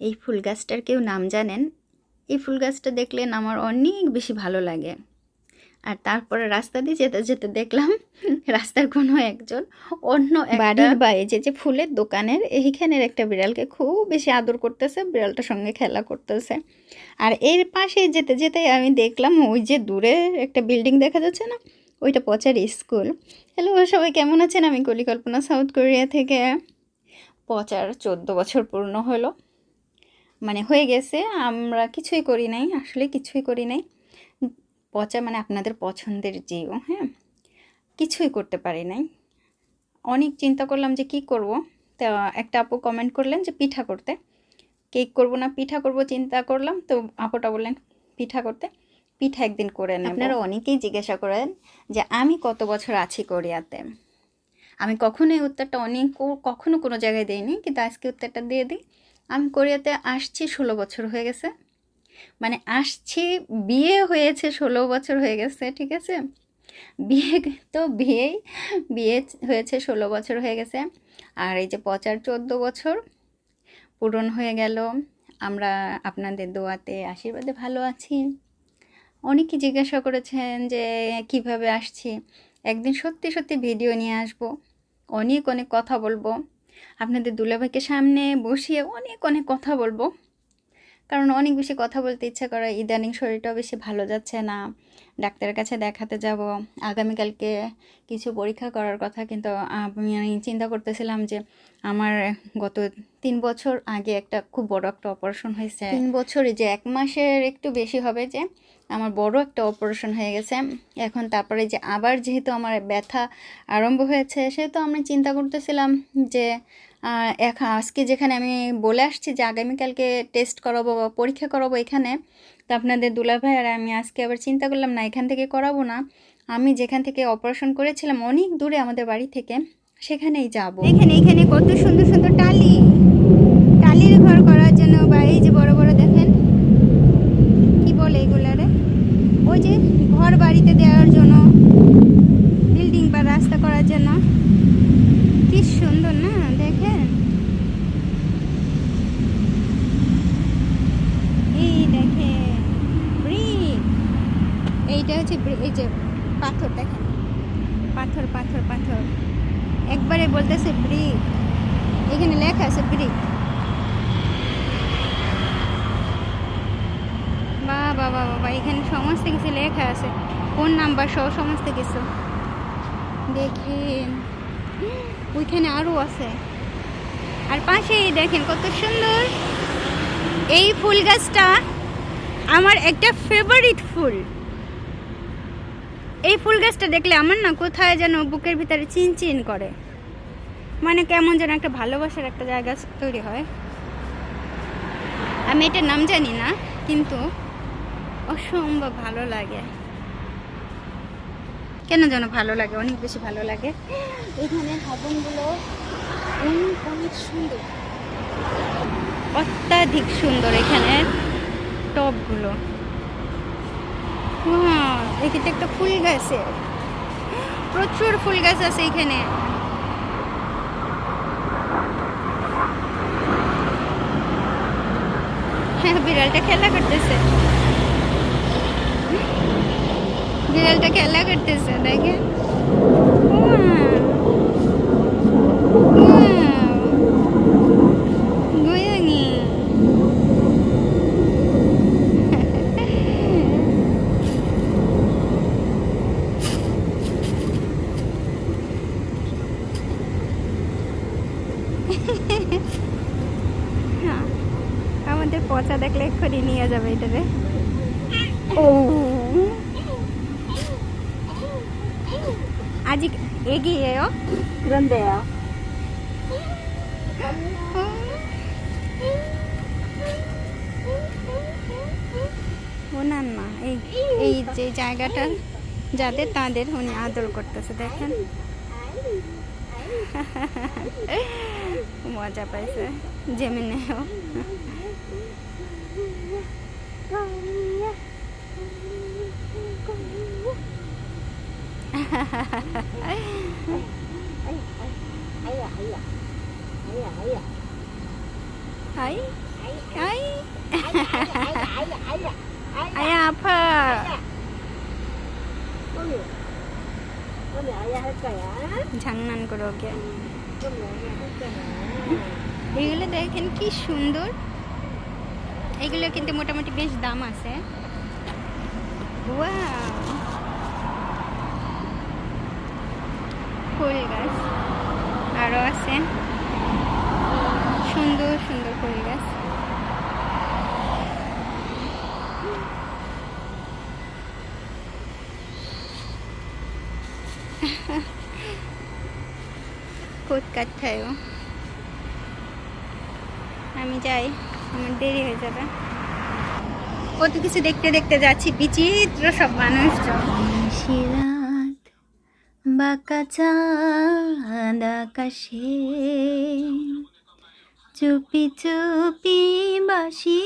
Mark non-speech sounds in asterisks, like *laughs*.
এই ফুল গাছটার কেউ নাম জানেন? এই ফুল গাছটা দেখলে না আমার অনেক বেশি ভালো লাগে। আর তারপরে রাস্তা দিয়ে যেতে যেতে দেখলাম *laughs* রাস্তার কোনো একজন অন্য বাড়ির বাইরে যে যে ফুলের দোকানের, এইখানের একটা বিড়ালকে খুব বেশি আদর করতেছে, বিড়ালটার সঙ্গে খেলা করতেছে। আর এর পাশে যেতে যেতে আমি দেখলাম ওই যে দূরে একটা বিল্ডিং দেখা যাচ্ছে না? ওইটা পচার স্কুল। হ্যালো, সবাই কেমন আছেন? আমি কলিকল্পনা সাউথ কোরিয়া থেকে। পচার চোদ্দ বছর পূর্ণ হলো। মানে হয়ে গেছে, আমরা কিছুই করি নাই, আসলে কিছুই করি নাই। পচা মানে আপনাদের পছন্দের জিও হ্যাঁ? কিছুই করতে পারি নাই। অনেক চিন্তা করলাম যে কি করব। তা একটা আপু কমেন্ট করলেন যে পিঠা করতে। কেক করব না, পিঠা করব চিন্তা করলাম, তো আপুটা বললেন, পিঠা করতে? পিঠা একদিন করে নেব। আপনারা অনেকেই জিজ্ঞাসা করেন যে, আমি কত বছর আছি কোরিয়াতে? আমি কখনোই উত্তরটা অনেক কখনো কোনো জায়গায় দিইনি, কিন্তু আজকে উত্তরটা দিয়ে দিই। আমি কোরিয়াতে আসছি ষোলো বছর হয়ে গেছে। মানে আসছি, বিয়ে হয়েছে ষোলো বছর হয়ে গেছে, ঠিক আছে? বিয়ে তো বিয়েই, বিয়ে হয়েছে ষোলো বছর হয়ে গেছে। আর এই যে পচার চোদ্দ বছর পূরণ হয়ে গেল। আমরা আপনাদের দোয়াতে, আশীর্বাদে ভালো আছি। অনেকে জিজ্ঞাসা করেছেন যে, কীভাবে আসছি? একদিন সত্যি সত্যি ভিডিও নিয়ে আসব। অনেক অনেক কথা বলব। আপনাদের দুলাভাইকে সামনে বসিয়ে অনেক অনেক কথা বলব। কারণ অনেক বেশি কথা বলতে ইচ্ছা করে, ইদানিং শরীরটাও বেশি ভালো যাচ্ছে না। ডাক্তারের কাছে দেখাতে যাব। আগামীকালকে কিছু পরীক্ষা করার কথা কিন্তু আমি চিন্তা করতেছিলাম যে, আমার গত তিন বছর আগে একটা খুব বড় একটা অপারেশন হয়েছে। তিন বছরে যে এক মাসের একটু বেশি হবে যে, আমার বড় একটা অপারেশন হয়ে গেছে। এখন তারপরে যে আবার যেহেতু আমার ব্যথা আরম্ভ হয়েছে, সেহেতু আমি চিন্তা করতেছিলাম যে এখন আজকে যেখানে আমি বলে আসছি যে আগামীকালকে টেস্ট করাবো বা পরীক্ষা করাবো এখানে, তো আপনাদের দুলাভাই আর আমি আজকে আবার চিন্তা করলাম, না, এখান থেকে করাবো না। আমি যেখান থেকে অপারেশন করেছিলাম অনেক দূরে আমাদের বাড়ি থেকে, সেখানেই যাব। এখানে এখানে কত সুন্দর সুন্দর টালি। টালির ঘর করার জন্য বা এই যে বড় বড় দেখেন, কি বলে এগুলারে ওই যে ঘর বাড়িতে দেওয়ার জন্য বিল্ডিং বা রাস্তা করার জন্য। কি সুন্দর না, দেখেন এই দেখেন ব্রিক এইটা হচ্ছে এই যে পাথর, দেখেন। পাথর পাথর পাথর। একবারে বলতেছে ব্রিক এখানে লেখা আছে ব্রিক বাবা বাবা বাবা এখানে সমস্ত কিছু লেখা আছে। কোন নাম্বার সহ সমস্ত কিছু। দেখেন। ওইখানে আরও আছে। আর পাশেই দেখেন কত সুন্দর। এই ফুল গাছটা আমার একটা ফেভারিট ফুল। এই ফুল গাছটা দেখলে আমার না কোথায় যেন বুকের ভিতরে চিন চিন করে। মানে কেমন যেন একটা ভালোবাসার একটা জায়গা তৈরি হয়। আমি এটার নাম জানি না, কিন্তু অসম্ভব ভালো লাগে। কেন যেন ভালো লাগে, অনেক বেশি ভালো লাগে। এখানে হাবনগুলো অনেক অনেক সুন্দর। অত্যাধিক সুন্দর এখানে টপগুলো। এখানে একটা ফুল গাছে প্রচুর ফুল গাছ আছে এখানে হ্যাঁ বিড়ালটা খেলা করতেছে বিড়ালটা খেলা করতেছে দেখেন *laughs* আমাদের পচা দেখলে এক্ষুনি নিয়ে যাবে এটারে ও। আজ এগিয়ে গন্ধে ওনার এই এই যে জায়গাটা যাদের তাদের উনি আদর করতেছে দেখেন। *laughs* মজা পাইছে জেমিনেও 아야, 아야. 아야, 아야. হাই এগুলো দেখেন কি সুন্দর। এগুলো কিন্তু মোটামুটি বেশ দাম আছে! ফুল গাছ। আরও আছে। সুন্দর সুন্দর ফুল গাছ। *laughs* কোট কাটথায় আমি যাই, আমার দেরি হয়ে যাবে। কত কিছু দেখতে দেখতে যাচ্ছি, বিচিত্র সব মানুষজন। শিরাত বাঁকা চাঁদ চুপি চুপি বাসি